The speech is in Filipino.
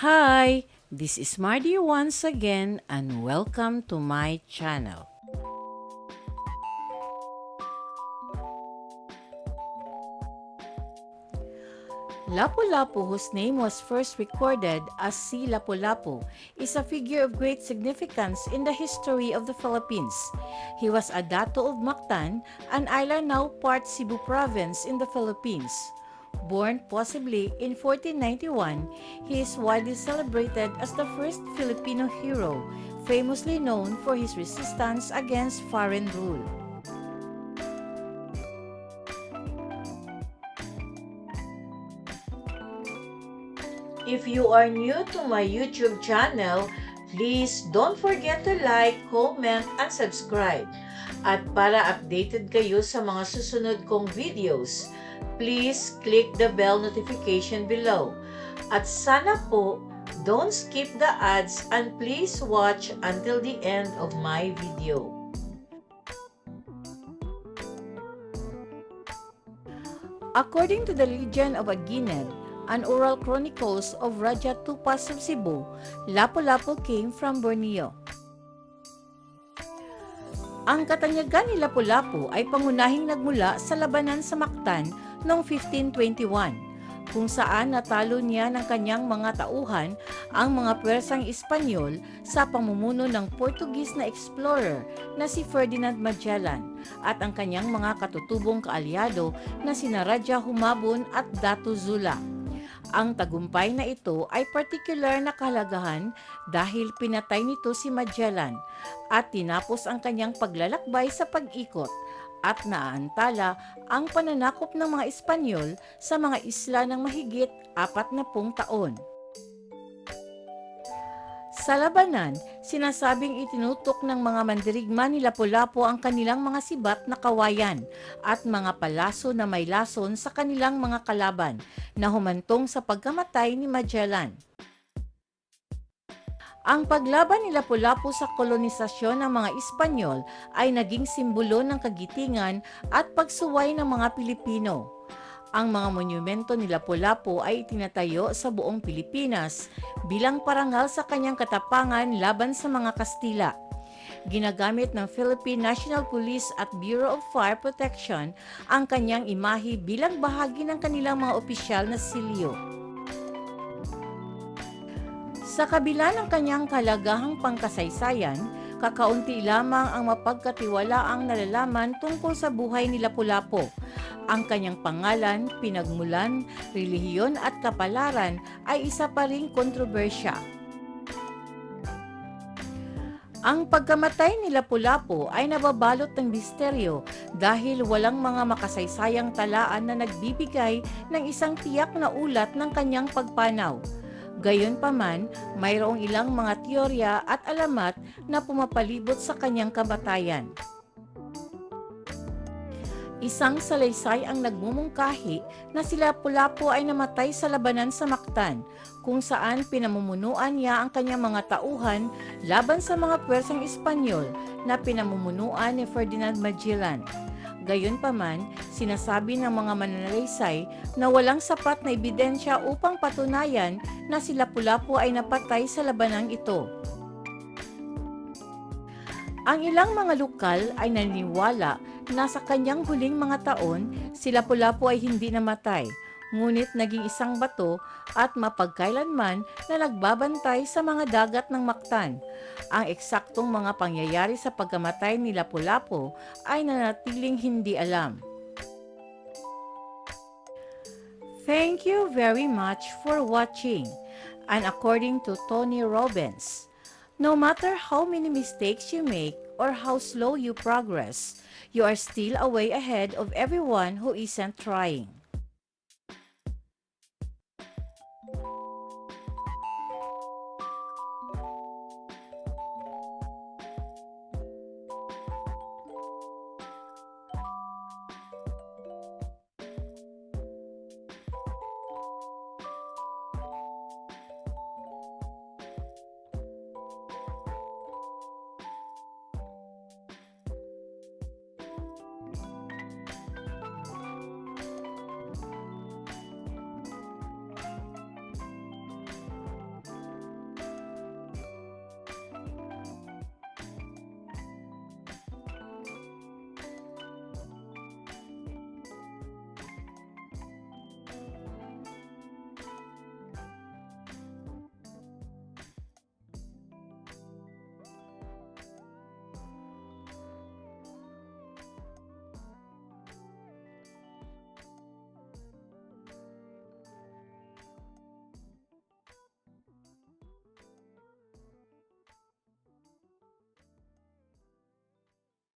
Hi, this is Mardy once again and welcome to my channel. Lapu-Lapu, whose name was first recorded as Si Lapu-Lapu, is a figure of great significance in the history of the Philippines. He was a dato of Mactan, an island now part Cebu province in the Philippines. Born possibly in 1491, he is widely celebrated as the first Filipino hero, famously known for his resistance against foreign rule. If you are new to my YouTube channel, please don't forget to like, comment, and subscribe. At para updated kayo sa mga susunod kong videos, please click the bell notification below. At sana po, don't skip the ads and please watch until the end of my video. According to the legend of Aguined, an oral chronicles of Raja Tupas of Cebu, Lapu-Lapu came from Borneo. Ang katanyagan ni Lapu-Lapu ay pangunahing nagmula sa labanan sa Mactan noong 1521 kung saan natalo niya ng kanyang mga tauhan ang mga pwersang Espanyol sa pamumuno ng Portuguese na explorer na si Ferdinand Magellan at ang kanyang mga katutubong kaalyado na sina Raja Humabon at Datu Zula. Ang tagumpay na ito ay partikular na kahalagahan dahil pinatay nito si Magellan at tinapos ang kanyang paglalakbay sa pag-ikot at naaantala ang pananakop ng mga Espanyol sa mga isla ng mahigit apat na pung taon. Sa labanan, sinasabing itinutok ng mga mandirigma ni Lapu-Lapu ang kanilang mga sibat na kawayan at mga palaso na may lason sa kanilang mga kalaban na humantong sa pagkamatay ni Magellan. Ang paglaban ni Lapu-Lapu sa kolonisasyon ng mga Espanyol ay naging simbolo ng kagitingan at pagsuway ng mga Pilipino. Ang mga monumento ni Lapu-Lapu ay itinatayo sa buong Pilipinas bilang parangal sa kanyang katapangan laban sa mga Kastila. Ginagamit ng Philippine National Police at Bureau of Fire Protection ang kanyang imahe bilang bahagi ng kanilang mga opisyal na silyo. Sa kabila ng kanyang kalagahang pangkasaysayan, kakaunti lamang ang mapagkatiwalaang nalalaman tungkol sa buhay ni Lapu-Lapu. Ang kanyang pangalan, pinagmulan, relihiyon at kapalaran ay isa pa ring kontrobersya. Ang pagkamatay ni Lapu-Lapu ay nababalot ng misteryo dahil walang mga makasaysayang talaan na nagbibigay ng isang tiyak na ulat ng kanyang pagpanaw. Gayunpaman, mayroong ilang mga teorya at alamat na pumapalibot sa kanyang kamatayan. Isang salaysay ang nagmumungkahi na sila Pulapo ay namatay sa labanan sa Mactan, kung saan pinamumunuan niya ang kanyang mga tauhan laban sa mga pwersang Espanyol na pinamumunuan ni Ferdinand Magellan. Gayunpaman, sinasabi ng mga mananalaysay na walang sapat na ebidensya upang patunayan na si Lapu-Lapu ay napatay sa labanang ito. Ang ilang mga lokal ay naniniwala na sa kanyang huling mga taon, si Lapu-Lapu ay hindi namatay, ngunit naging isang bato at mapagkailanman na nagbabantay sa mga dagat ng Mactan. Ang eksaktong mga pangyayari sa pagkamatay ni Lapu-Lapu ay nanatiling hindi alam. Thank you very much for watching. And according to Tony Robbins, no matter how many mistakes you make or how slow you progress, you are still a way ahead of everyone who isn't trying.